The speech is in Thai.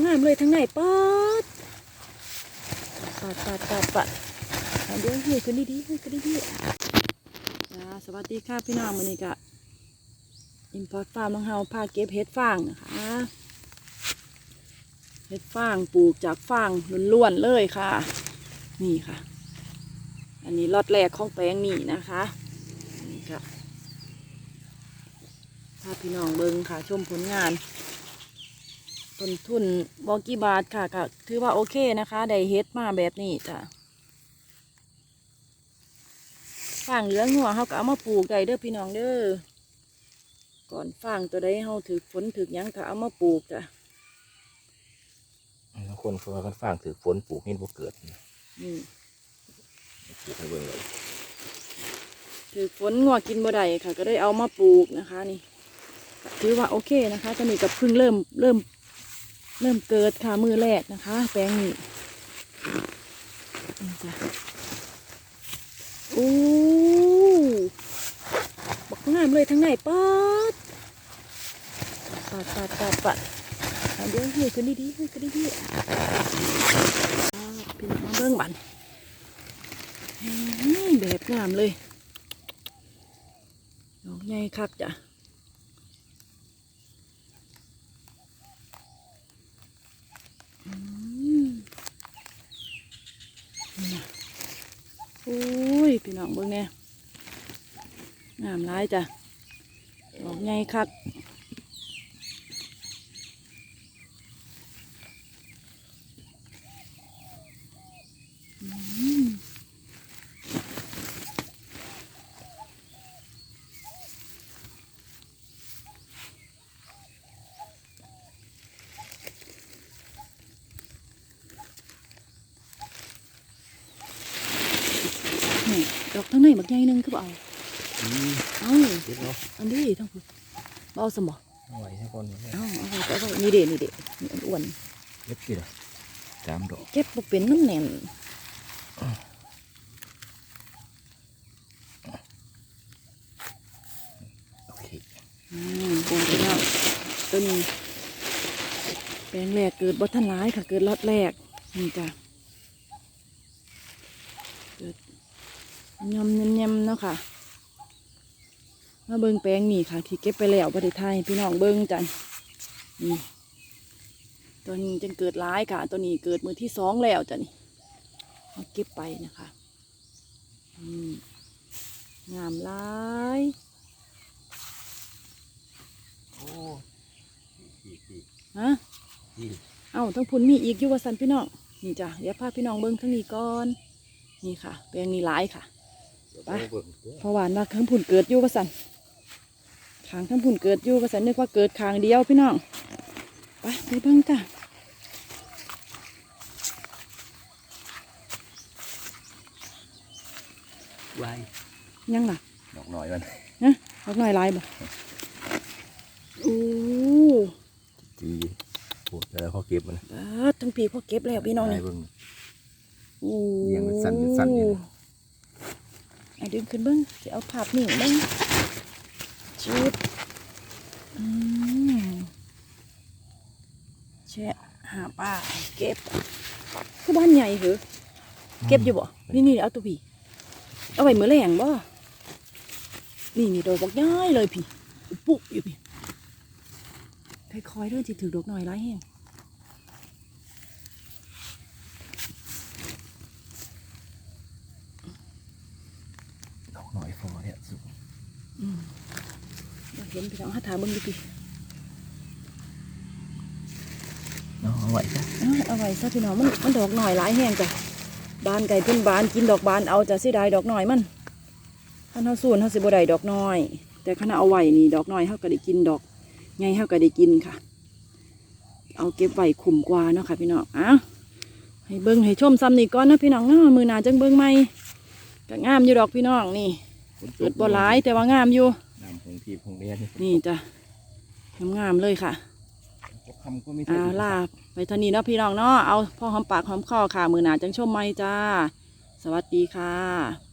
งามเลยทั้งไหนป๊อดปัดปัดปัดปัดเอาเดี๋ยวเฮ้ยกันดีๆเฮ้กันดีๆจ้าสวัสดีค่ะพี่น้องวันนี้ก็อินพอร์ตฟาร์มของเฮาพาเก็บเห็ดฟางนะคะเห็ดฟางปลูกจากฟางล้วนๆเลยค่ะ นี่ค่ะ อันนี้ล็อตแรกของแปลงนี่นะคะนี่ค่ะพาพี่น้องเบิ้งค่ะชมผลงาน ต้นทุนบอกกี่บาทค่ะก็ถือว่าโอเคนะคะ ได้เฮ็ดมาแบบนี้จ้ะฟางเหลืองหัวเขาก็เอามาปลูกได้เด้อพี่น้องเด้อ ก่อนฟางตัวใดเฮาถือฝนถือหยังก็เอามาปลูกจ้ะแล้วคนเขาว่ากันฟางถือฝนปลูกนี่บ่เกิดนี่ปลูกให้เบิ่งเลยถือฝนงัวกินบ่ได้ค่ะ ก็ได้เอามาปลูกนะคะ นี่ก็ถือว่าโอเคนะคะตอนนี้ก็เพิ่งเริ่มเริ่ม เริ่มเกิดค่ะมือแรกนะคะ แปลงนี้นี่จ้ะโอ้บักงามเลยทั้งไหนป๊อดปัดปัดปัดปัดเอาเดี๋ยวเฮ้ยกันดีๆเฮ้ยกันดีๆอ่าพี่น้องมาเบิ่งบันแบบงามเลยดอกใหญ่คักจ้ะ อืมนี่นะโอุ้ยพี่น้องเบิ่งเนี่ยงามร้ายจ้ะดอกใหญ่คักอืมนี่ด อกทั้งในบักใหญ่หนึงคือบ่เอาอืมเอาเก็บเนาะอันนี้ทั้งพุ่นบ่เอาสมบ่เอาไว้ให้ก่อนเนี่ยเอาเอาไว้ก็เอาไว้นี่เด็นี่เด็นี่อ้วนเก็บกี่ดอกสามดอกๆเก็บบ่เป็นน้ำแน่นโอเคอืมโกงไปแล้วต้นแปลงแรกเกิดบ่ทันร้ายค่ะ เกิดรอดแรกนี่จ้ะเกิด ยำยำยำเนาะค่ะ มาเบิ่งแปลงนี่ค่ะ ที่เก็บไปแล้วบ่ได้ทายให้พี่น้องเบิ่งจันนี่ตัวนี้จึงเกิดร้ายค่ะ ตัวนี้เกิดมือที่สองแล้วจ้ะนี่มาเก็บไปนะคะอืมงามร้ายโอ้อีกอีกฮะอีกเอ้าทั้งพุ่นมีอีกอยู่ว่าสันพี่น้องนี่จ้ะเดี๋ยวพาพี่น้องเบิ้งทั้งนี้ก่อน นี่ค่ะแปลงนี้หลายค่ะ ไปเอาเบิ่งเด้อเพราะว่านักทั้งพุ่นเกิดอยู่ว่าสันขางทั้งพุ่นเกิดอยู่ว่าสันนึกว่าเกิดขางเดียวพี่น้องไปไปเบิ้งจ้ะไว้ยังล่ะดอกหน่อยมันนะดอกน้อยหลายบ่โอ้จีปลูกแล้วเขาเก็บมันปาดทั้งปีพอเก็บแล้วพี่น้องให้นี่เบิ่งโอ้เอียงเป็นสั้นเป็นสั้นอยู่นะเอา ดึงขึ้นเบิ้งจะเอาภาพนิ่งเบิ้งชุดอืมแชะหาป้าเก็บคือบ้านใหญ่เหรอเก็บอยู่บ่ นี่นี่เอาตัวพี่ เอาไว้มือแรงบ่ นี่นี่ดอกบอกย้ายเลยพี่ ปุ๊บอยู่พี่ค่อยๆเด้วยจิถือดอกหน่อยไรแห้ง ดอกหน่อยพอเนี่ยสุดอืมเดี๋ยวเห็นพี่น้องหาถาเบิ้งดูพี่เนาะเอาไว้จ้ะเอาเอาไว้ซะพี่น้องมันมันดอกหน่อยหลายแห้งจ้ะบานไก่เพิ่นบานกินดอกบานเอาจะเสียดายดอกหน่อยมันถ้าเฮาสูนเฮาสิบ่ได้ดอกน้อย แต่ขณะเอาไว้นี่ดอกน้อยเฮาก็ได้กินดอกไงเฮาก็ได้กินค่ะ เอาเก็บไว้คุ้มกว่าเนาะค่ะพี่น้องอะให้เบิ่งให้ชมซ้ำนี่ก่อนนะพี่น้องเนาะมือหนาจังเบิ่งใหม่ ก็งามอยู่ดอกพี่น้องนี่ฝนตเกิดบ่หลายแต่ว่างามอยู่น้ำของที่ของเรียนนี่จ้ะงามๆเลยค่ะคำก็ไม่อ่าลาไปเท่านี้เนาะพี่น้องเนาะเอาพ่อหอมปากหอมคอค่ะ มือหนาจังชมไม่จ้า สวัสดีค่ะ